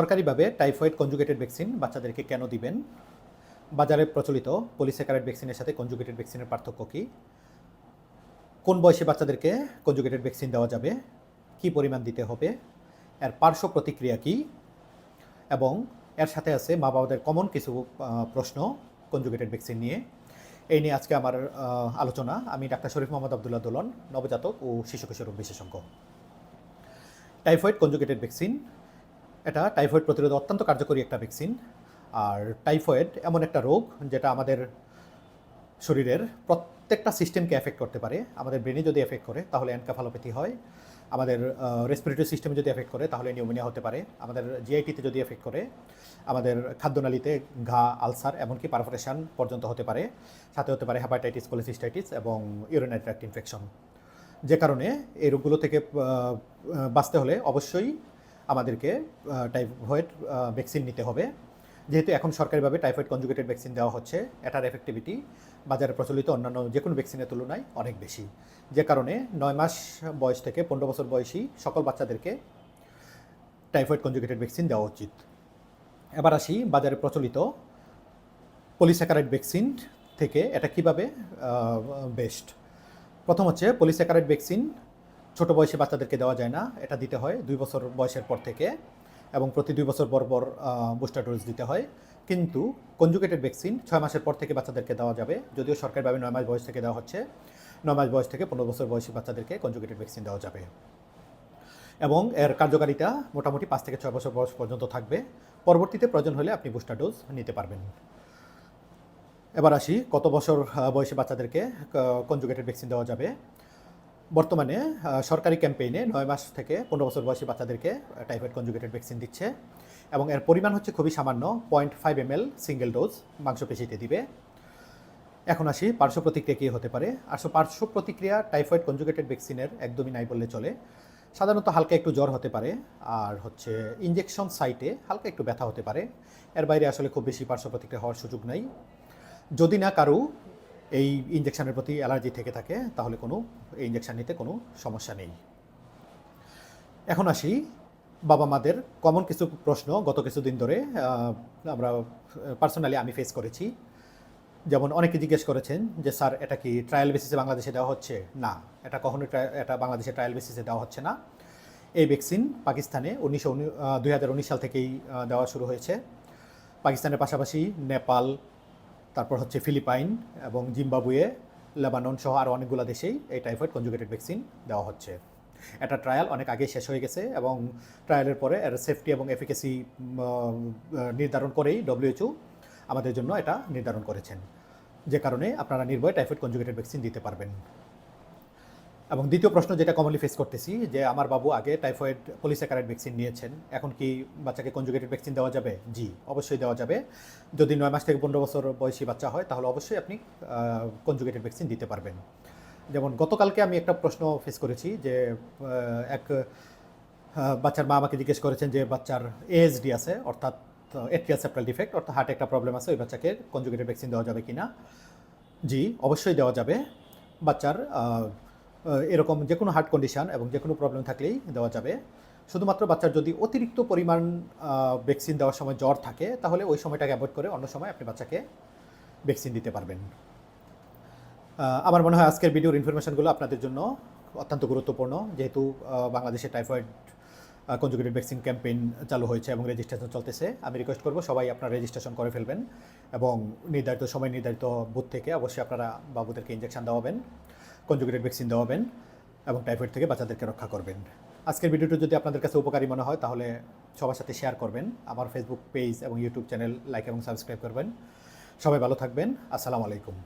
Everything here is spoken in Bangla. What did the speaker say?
সরকারিভাবে টাইফয়েড কনজুগেটেড ভ্যাকসিন বাচ্চাদেরকে কেন দিবেন? বাজারে প্রচলিত পলিস্যাকারাইড ভ্যাকসিনের সাথে কনজুগেটেড ভ্যাকসিনের পার্থক্য কী? কোন বয়সে বাচ্চাদেরকে কনজুগেটেড ভ্যাকসিন দেওয়া যাবে? কি পরিমাণ দিতে হবে? এর পার্শ্ব প্রতিক্রিয়া কী? এবং এর সাথে আছে মা বাবাদের কমন কিছু প্রশ্ন কনজুগেটেড ভ্যাকসিন নিয়ে। এই নিয়ে আজকে আমার আলোচনা। আমি ডাক্তার শরীফ মোহাম্মদ আবদুল্লাহ দোলন, নবজাতক ও শিশু কিশোর বিশেষজ্ঞ টাইফয়েড কনজুগেটেড ভ্যাকসিন এটা টাইফয়েড প্রতিরোধে অত্যন্ত কার্যকরী একটা ভ্যাকসিন। আর টাইফয়েড এমন একটা রোগ যেটা আমাদের শরীরের প্রত্যেকটা সিস্টেমকে এফেক্ট করতে পারে। আমাদের ব্রেনে যদি এফেক্ট করে, তাহলে অ্যানকাফালোপ্যাথি হয়। আমাদের রেসপিরেটরি সিস্টেমে যদি এফেক্ট করে, তাহলে নিউমোনিয়া হতে পারে। আমাদের জিআইটিতে যদি এফেক্ট করে, আমাদের খাদ্যনালীতে ঘা, আলসার, এমনকি পারফোরেশন পর্যন্ত হতে পারে। সাথে হতে পারে হ্যাপাটাইটিস কোলিসিস্টাইটিস এবং ইউরিনারি ইনফেকশন যে কারণে এই রোগগুলো থেকে বাঁচতে হলে অবশ্যই আমাদেরকে টাইফয়েড ভ্যাকসিন নিতে হবে। যেহেতু এখন সরকারিভাবে টাইফয়েড কনজুগেটেড ভ্যাকসিন দেওয়া হচ্ছে, এটার এফেক্টিভিটি বাজারে প্রচলিত অন্যান্য যে কোনো ভ্যাকসিনের তুলনায় অনেক বেশি। যে কারণে নয় মাস বয়স থেকে পনেরো বছর বয়সী সকল বাচ্চাদেরকে টাইফয়েড কনজুগেটেড ভ্যাকসিন দেওয়া উচিত। এবার আসি বাজারে প্রচলিত পলিস্যাকারাইড ভ্যাকসিন থেকে এটা কীভাবে বেস্ট প্রথম হচ্ছে পলিস্যাকারাইড ভ্যাকসিন ছোট বয়সী বাচ্চাদেরকে দেওয়া যায় না, এটা দিতে হয়। দুই বছর বয়সের পর থেকে এবং প্রতি দুই বছর পর পর বুস্টার ডোজ দিতে হয়। কিন্তু কনজুগেটেড ভ্যাকসিন ছয় মাসের পর থেকে বাচ্চাদেরকে দেওয়া যাবে। যদিও সরকারিভাবে নয় মাস বয়স থেকে দেওয়া হচ্ছে, নয় মাস বয়স থেকে পনেরো বছর বয়সী বাচ্চাদেরকে কনজুগেটেড ভ্যাকসিন দেওয়া যাবে। এবং এর কার্যকারিতা মোটামুটি পাঁচ থেকে ছয় বছর বয়স পর্যন্ত থাকবে। পরবর্তীতে প্রয়োজন হলে আপনি বুস্টার ডোজ নিতে পারবেন। এবার আসি, কত বছর বয়সী বাচ্চাদেরকে কনজুগেটেড ভ্যাকসিন দেওয়া যাবে। বর্তমানে সরকারি ক্যাম্পেইনে নয় মাস থেকে পনেরো বছর বয়সী বাচ্চাদেরকে টাইফয়েড কনজুগেটেড ভ্যাকসিন দিচ্ছে এবং এর পরিমাণ হচ্ছে খুবই সামান্য point five M single dose মাংসপেশিতে দিবে। এখন আসি পার্শ্ব প্রতিক্রিয়া কী হতে পারে। আসলে পার্শ্ব প্রতিক্রিয়া টাইফয়েড কনজুগেটেড ভ্যাকসিনের একদমই নাই বললে চলে। সাধারণত হালকা একটু জ্বর হতে পারে, আর হচ্ছে ইঞ্জেকশন সাইটে হালকা একটু ব্যথা হতে পারে। এর বাইরে আসলে খুব বেশি পার্শ্ব প্রতিক্রিয়া হওয়ার সুযোগ নাই। যদি না কারও এই ইঞ্জেকশানের প্রতি অ্যালার্জি থেকে থাকে, তাহলে কোনো এই ইঞ্জেকশন নিতে কোনো সমস্যা নেই। এখন আসি বাবা মাদের কমন কিছু প্রশ্ন, গত কিছুদিন ধরে আমরা পার্সোনালি আমি ফেস করেছি। যেমন অনেকে জিজ্ঞেস করেছেন যে, স্যার, এটা কি ট্রায়াল বেসিসে বাংলাদেশে দেওয়া হচ্ছে? না, এটা কখনোই ট্রা- এটা বাংলাদেশে ট্রায়াল বেসিসে দেওয়া হচ্ছে না। এই ভ্যাকসিন পাকিস্তানে উনিশশো দুই সাল থেকেই দেওয়া শুরু হয়েছে। পাকিস্তানের পাশাপাশি নেপাল তারপর হচ্ছে ফিলিপাইন এবং জিম্বাবুয়ে, লেবানন সহ আরও অনেকগুলো দেশেই এই টাইফয়েড কনজুগেটেড ভ্যাকসিন দেওয়া হচ্ছে। এটা ট্রায়াল অনেক আগে শেষ হয়ে গেছে এবং ট্রায়ালের পরে এর সেফটি এবং এফিকেসি নির্ধারণ করেই ডব্লিউএচও আমাদের জন্য এটা নির্ধারণ করেছেন। যে কারণে আপনারা নির্ভয়ে টাইফয়েড কনজুগেটেড ভ্যাকসিন দিতে পারবেন। এবং দ্বিতীয় প্রশ্ন যেটা কমনলি ফেস করতেছি, যে আমার বাবু আগে টাইফয়েড পলিস্যাকারাইড ভ্যাকসিন নিয়েছেন। এখন কি বাচ্চাকে কনজুগেটেড ভ্যাকসিন দেওয়া যাবে? জি, অবশ্যই দেওয়া যাবে। যদি নয় মাস থেকে পনেরো বছর বয়সী বাচ্চা হয়, তাহলে অবশ্যই আপনি কনজুগেটেড ভ্যাকসিন দিতে পারবেন। যেমন গতকালকে আমি একটা প্রশ্ন ফেস করেছি যে এক বাচ্চার মা আমাকে জিজ্ঞেস করেছেন যে বাচ্চার এএসডি আছে, অর্থাৎ এট্রিয়াল সেপ্টাল ডিফেক্ট অর্থাৎ হার্টে একটা প্রবলেম আছে, ওই বাচ্চাকে কনজুগেটেড ভ্যাকসিন দেওয়া যাবে কি না জি, অবশ্যই দেওয়া যাবে। বাচ্চার এরকম যে কোনো হার্ট কন্ডিশন এবং যে কোনো প্রবলেম থাকলেই দেওয়া যাবে। শুধুমাত্র বাচ্চার যদি অতিরিক্ত পরিমাণ ভ্যাকসিন দেওয়ার সময় জ্বর থাকে, তাহলে ওই সময়টাকে অ্যাভয়েড করে অন্য সময় আপনি বাচ্চাকে ভ্যাকসিন দিতে পারবেন। আমার মনে হয় আজকের ভিডিওর ইনফরমেশনগুলো আপনাদের জন্য অত্যন্ত গুরুত্বপূর্ণ। যেহেতু বাংলাদেশে টাইফয়েড কনজুগেটেড ভ্যাকসিন ক্যাম্পেইন চালু হয়েছে এবং রেজিস্ট্রেশন চলতেছে। আমি রিকোয়েস্ট করব সবাই আপনারা রেজিস্ট্রেশন করে ফেলবেন এবং নির্ধারিত, সময় নির্ধারিত বুথ থেকে অবশ্যই আপনারা বাবুদেরকে ইঞ্জেকশন দেওয়াবেন। কনজুগেটেড ভ্যাকসিন দেওয়াবেন এবং টাইফয়েড থেকে বাচ্চাদেরকে রক্ষা করবেন। আজকের ভিডিওটি যদি আপনাদের কাছে উপকারী মনে হয়, তাহলে সবার সাথে শেয়ার করবেন। আমার ফেসবুক পেজ এবং ইউটিউব চ্যানেল লাইক এবং সাবস্ক্রাইব করবেন। সবাই ভালো থাকবেন। আসসালামু আলাইকুম।